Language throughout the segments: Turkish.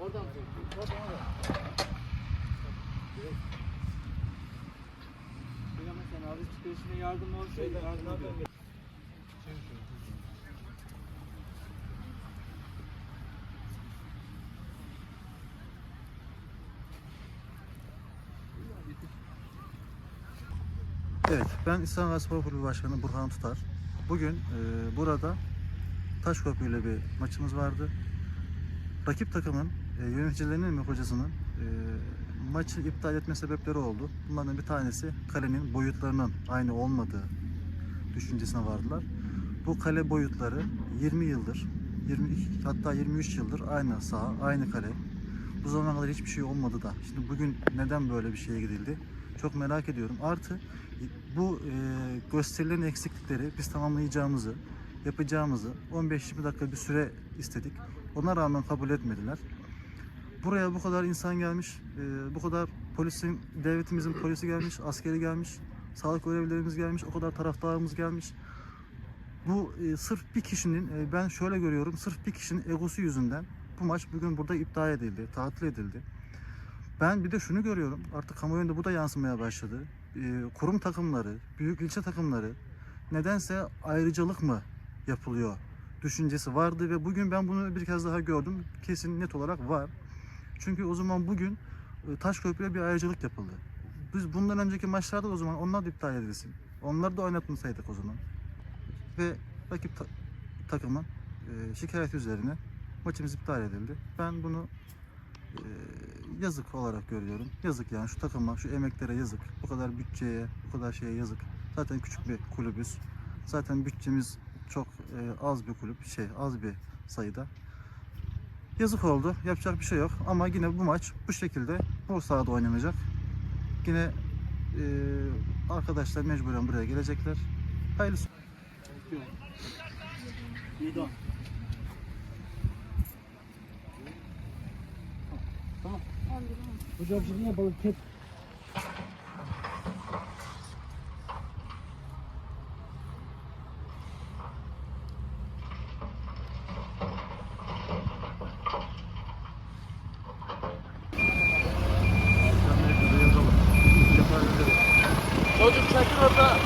Oradan Abi çıkışına yardım olsaydı yardım. Evet, ben İstanbul Spor Kulübü Başkanı Burhan Tutar. Bugün e, burada Taşköprü ile bir maçımız vardı. Rakip takımın e, yöneticilerinin ve hocasının e, maçı iptal etme sebepleri oldu. Bunlardan bir tanesi kalenin boyutlarının aynı olmadığı düşüncesine vardılar. Bu kale boyutları 20 yıldır, 20 hatta 23 yıldır aynı saha, aynı kale. Bu zamana kadar hiçbir şey olmadı da. Şimdi bugün neden böyle bir şeye gidildi? Çok merak ediyorum. Artı bu e, gösterilerin eksiklikleri biz tamamlayacağımızı, yapacağımızı 15-20 dakika bir süre istedik. Ona rağmen kabul etmediler. Buraya bu kadar insan gelmiş, e, bu kadar polisin, devletimizin polisi gelmiş, askeri gelmiş, sağlık görevlilerimiz gelmiş, o kadar taraftarımız gelmiş. Bu e, sırf bir kişinin, e, ben şöyle görüyorum, sırf bir kişinin egosu yüzünden bu maç bugün burada iptal edildi, tatil edildi. Ben bir de şunu görüyorum, artık kamuoyunda bu da yansımaya başladı. Kurum takımları, büyük ilçe takımları nedense ayrıcalık mı yapılıyor düşüncesi vardı ve bugün ben bunu bir kez daha gördüm. Kesin net olarak var. Çünkü o zaman bugün e, Taşköprü'ye bir ayrıcalık yapıldı. Biz bundan önceki maçlarda da o zaman onlar da iptal edilsin. Onlar da oynatmasaydık o zaman. Ve rakip ta- takımın e, şikayet üzerine maçımız iptal edildi. Ben bunu e, yazık olarak görüyorum. Yazık yani şu takıma, şu emeklere yazık. Bu kadar bütçeye, bu kadar şeye yazık. Zaten küçük bir kulübüz. Zaten bütçemiz çok e, az bir kulüp, şey az bir sayıda. Yazık oldu. Yapacak bir şey yok. Ama yine bu maç bu şekilde bu sahada oynanacak. Yine e, arkadaşlar mecburen buraya gelecekler. Hayırlısı. Hocam şimdi ne yapalım? Çocuk çekil orada.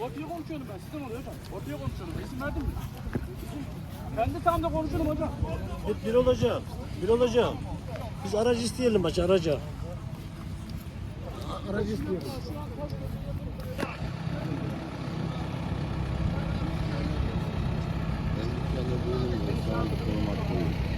Ortaya konuşuyorum ben. Sizden oluyor hocam. Ortaya konuşuyorum. İsim verdin mi? Kendi tamda konuşurum hocam. hep bir olacak. Bir olacak. Biz aracı isteyelim maçı aracı. Aracı isteyelim. Ben dükkanda değilim de şu an konum attım.